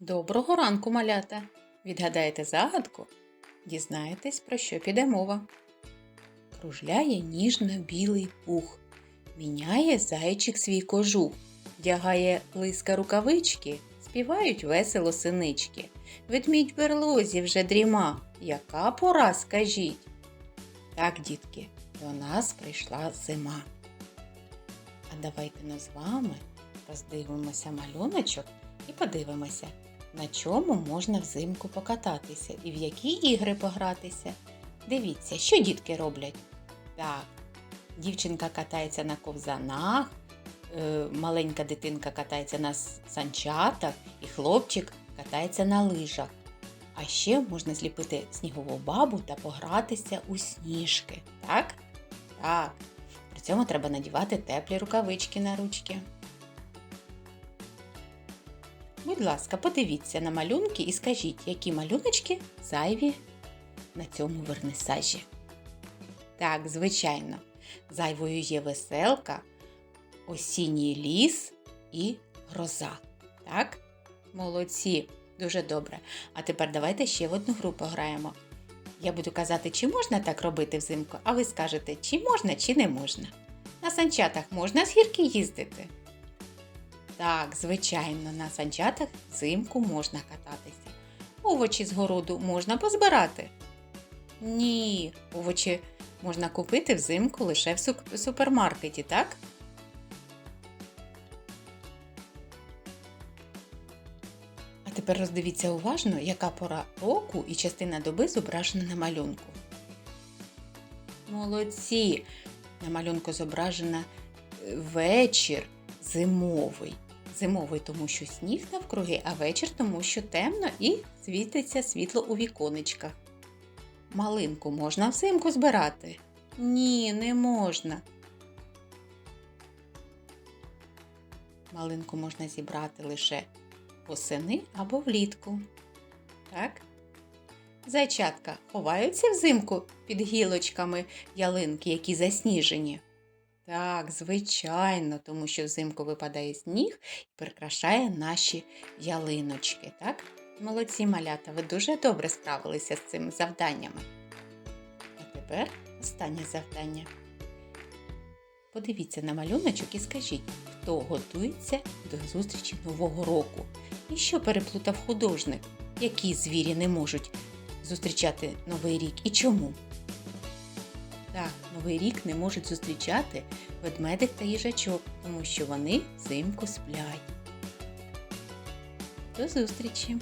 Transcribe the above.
Доброго ранку, малята! Відгадаєте загадку? Дізнаєтесь, про що піде мова. Кружляє ніжно-білий пух, міняє зайчик свій кожух, вдягає лиска рукавички, співають весело синички. Ведмідь берлозі вже дріма. Яка пора, скажіть? Так, дітки, до нас прийшла зима. А давайте ми з вами роздивимося малюночок і подивимося, на чому можна взимку покататися і в які ігри погратися. Дивіться, що дітки роблять. Так, дівчинка катається на ковзанах, е, маленька дитинка катається на санчатах, і хлопчик катається на лижах. А ще можна зліпити снігову бабу та погратися у сніжки. Так? Так. При цьому треба надівати теплі рукавички на ручки. Будь ласка, подивіться на малюнки і скажіть, які малюночки зайві на цьому вернисажі. Так, звичайно, зайвою є веселка, осінній ліс і гроза. Так? Молодці, дуже добре. А тепер давайте ще в одну гру пограємо. Я буду казати, чи можна так робити взимку, а ви скажете, чи можна, чи не можна. На санчатах можна з гірки їздити? Так, звичайно, на санчатах взимку можна кататися. Овочі з городу можна позбирати? Ні, овочі можна купити взимку лише в супермаркеті, так? А тепер роздивіться уважно, яка пора року і частина доби зображена на малюнку. Молодці! На малюнку зображена е, вечір зимовий. Зимовий, тому що сніг навкруги, а вечір, тому що темно і світиться світло у віконечках. Малинку можна взимку збирати? Ні, не можна. Малинку можна зібрати лише восени або влітку. Так? Зайчатка ховаються взимку під гілочками ялинки, які засніжені. Так, звичайно, тому що взимку випадає сніг і прикрашає наші ялиночки, так? Молодці малята, ви дуже добре справилися з цими завданнями. А тепер останнє завдання. Подивіться на малюночок і скажіть, хто готується до зустрічі Нового року і що переплутав художник, які звірі не можуть зустрічати Новий рік і чому? Так, Новий рік не можуть зустрічати ведмедик та їжачок, тому що вони взимку сплять. До зустрічі!